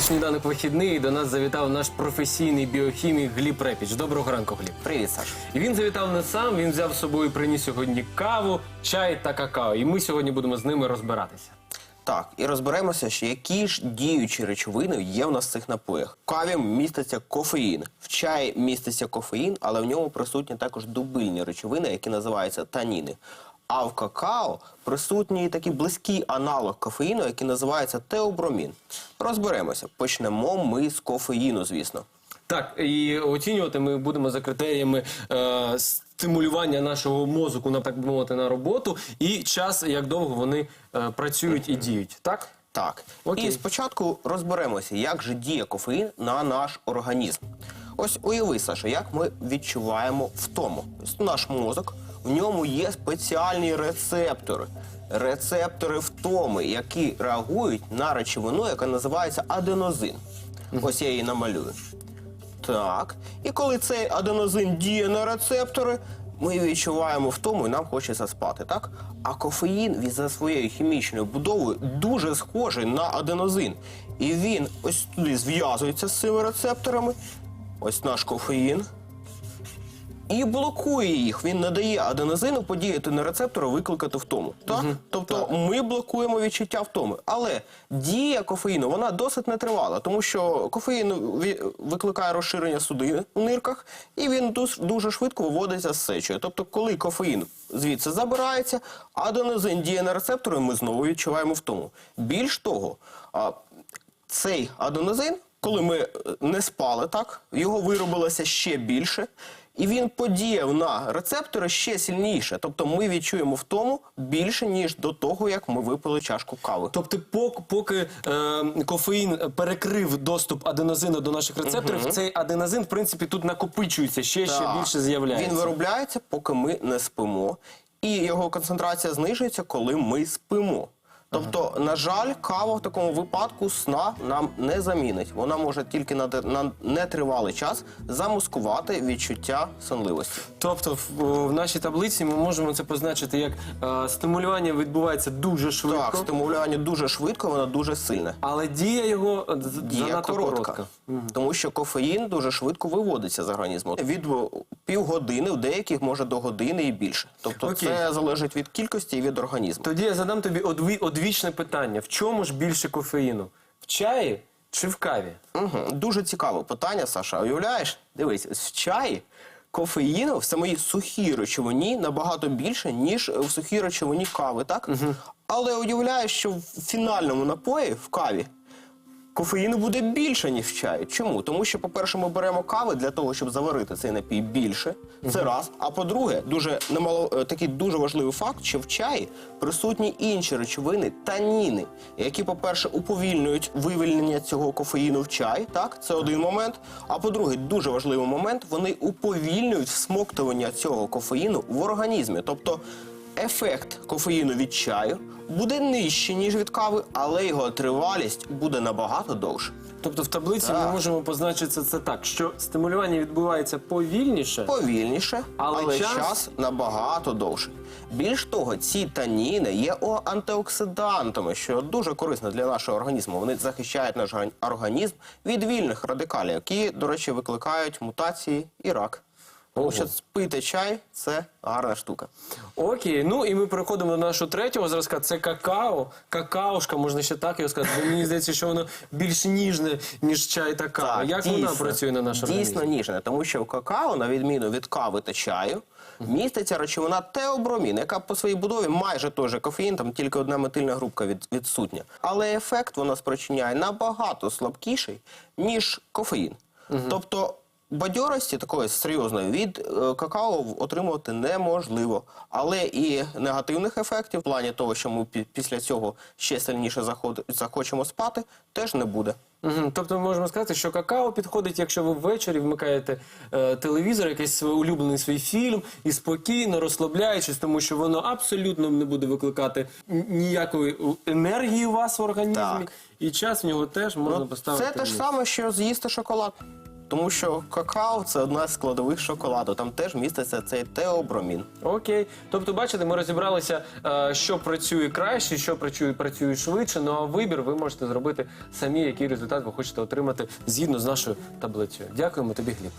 сніданок вихідний до нас завітав наш професійний біохімік Гліб Репіч. Доброго ранку, Гліб. Привіт, Саш. І він завітав не сам, він взяв з собою і приніс сьогодні каву, чай та какао. І ми сьогодні будемо з ними розбиратися. Так, і розберемося, що які ж діючі речовини є в нас в цих напоях. В каві міститься кофеїн, в чаї міститься кофеїн, але в ньому присутні також дубильні речовини, які називаються таніни. А в какао присутній такий близький аналог кофеїну, який називається теобромін. Розберемося. Почнемо ми з кофеїну, звісно. Так, і оцінювати ми будемо за критеріями е, стимулювання нашого мозку, на так би мовити, на роботу, і час, як довго вони е, працюють і діють. Так? Так, Окей. і спочатку розберемося, як же діє кофеїн на наш організм. Ось уяви, Саша, як ми відчуваємо втому. Ось наш мозок, в ньому є спеціальні рецептори. Рецептори втоми, які реагують на речовину, яка називається аденозин. Ось я її намалюю. Так. І коли цей аденозин діє на рецептори, ми відчуваємо втому і нам хочеться спати, так? А кофеїн він за своєю хімічною будовою дуже схожий на аденозин. І він ось туди зв'язується з цими рецепторами. Ось наш кофеїн. І блокує їх. Він не дає аденозину подіяти на рецептори, викликати втому. Так? тобто ми блокуємо відчуття втоми. Але дія кофеїну вона досить нетривала, тому що кофеїн викликає розширення судин у нирках, і він дуже швидко виводиться з сечою. Тобто, коли кофеїн звідси забирається, аденозин діє на рецептори, ми знову відчуваємо втому. Більш того, цей аденозин, коли ми е, не спали, так його виробилося ще більше, і він подіяв на рецептори ще сильніше. Тобто ми відчуємо в тому більше, ніж до того, як ми випили чашку кави. Тобто, поки, поки е, кофеїн перекрив доступ аденозину до наших рецепторів, цей аденозин, в принципі, тут накопичується, ще, ще більше з'являється. Він виробляється, поки ми не спимо, і його концентрація знижується, коли ми спимо. Тобто, на жаль, кава в такому випадку сна нам не замінить. Вона може тільки на, де- на нетривалий час замаскувати відчуття сонливості. Тобто, в, в нашій таблиці ми можемо це позначити як е, стимулювання відбувається дуже швидко, Так, стимулювання дуже швидко, воно дуже сильне. але дія його е, з- Дія занадто коротка, коротка. тому що кофеїн дуже швидко виводиться з організму. Від о, півгодини, в деяких може до години і більше. Тобто Окей. це залежить від кількості і від організму. Тоді я задам тобі одві, одвічне питання: в чому ж більше кофеїну? В чаї чи в каві? Угу. Дуже цікаве питання, Саша. Уявляєш? Дивись, в чаї кофеїну в самій сухій речовині набагато більше, ніж в сухій речовині кави, так? Угу. Але уявляєш, що в фінальному напої в каві кофеїну буде більше, ніж в чаї. Чому? Тому що, по-перше, ми беремо кави для того, щоб заварити цей напій більше. Це раз. А по-друге, дуже немало е, такий дуже важливий факт, що в чаї присутні інші речовини, таніни, які, по-перше, уповільнюють вивільнення цього кофеїну в чай. Так, це один момент. А по-друге, дуже важливий момент, вони уповільнюють всмоктування цього кофеїну в організмі. Тобто ефект кофеїну від чаю буде нижчий, ніж від кави, але його тривалість буде набагато довше. Тобто в таблиці Так. ми можемо позначити це так, що стимулювання відбувається повільніше. Повільніше, Але але, час- час... набагато довше. Більш того, ці таніни є о, антиоксидантами, що дуже корисно для нашого організму. Вони захищають наш орган- організм від вільних радикалів, які, до речі, викликають мутації і рак. Тому що пити чай це гарна штука. Окей, ну і ми переходимо до нашого третього зразка. Це какао. Какаошка, можна ще так його сказати. Бо мені здається, що воно більш ніжне, ніж чай та кава. Як вона дійсно. працює на наш організм? Дійсно ніжне, тому що в какао, на відміну від кави та чаю, міститься речовина теобромін, яка по своїй будові майже той же кофеїн, там тільки одна метильна групка від, відсутня. Але ефект вона спричиняє набагато слабкіший, ніж кофеїн. Тобто бадьорості такої серйозної від е, какао отримувати неможливо. Але і негативних ефектів в плані того, що ми після цього ще сильніше захочемо спати, теж не буде. Угу. Тобто ми можемо сказати, що какао підходить, якщо ви ввечері вмикаєте е, телевізор, якийсь свій улюблений свій фільм, і спокійно розслабляючись, тому що воно абсолютно не буде викликати ніякої енергії у вас в організмі, Так. і час в нього теж можна Ну, поставити. це те ж саме, що з'їсти шоколад. Тому що какао це одна з складових шоколаду. Там теж міститься цей теобромін. Окей. Тобто, бачите, ми розібралися, е, що працює краще, що працює, працює швидше. Ну а вибір ви можете зробити самі, який результат ви хочете отримати згідно з нашою таблицею. Дякуємо тобі, Гліб.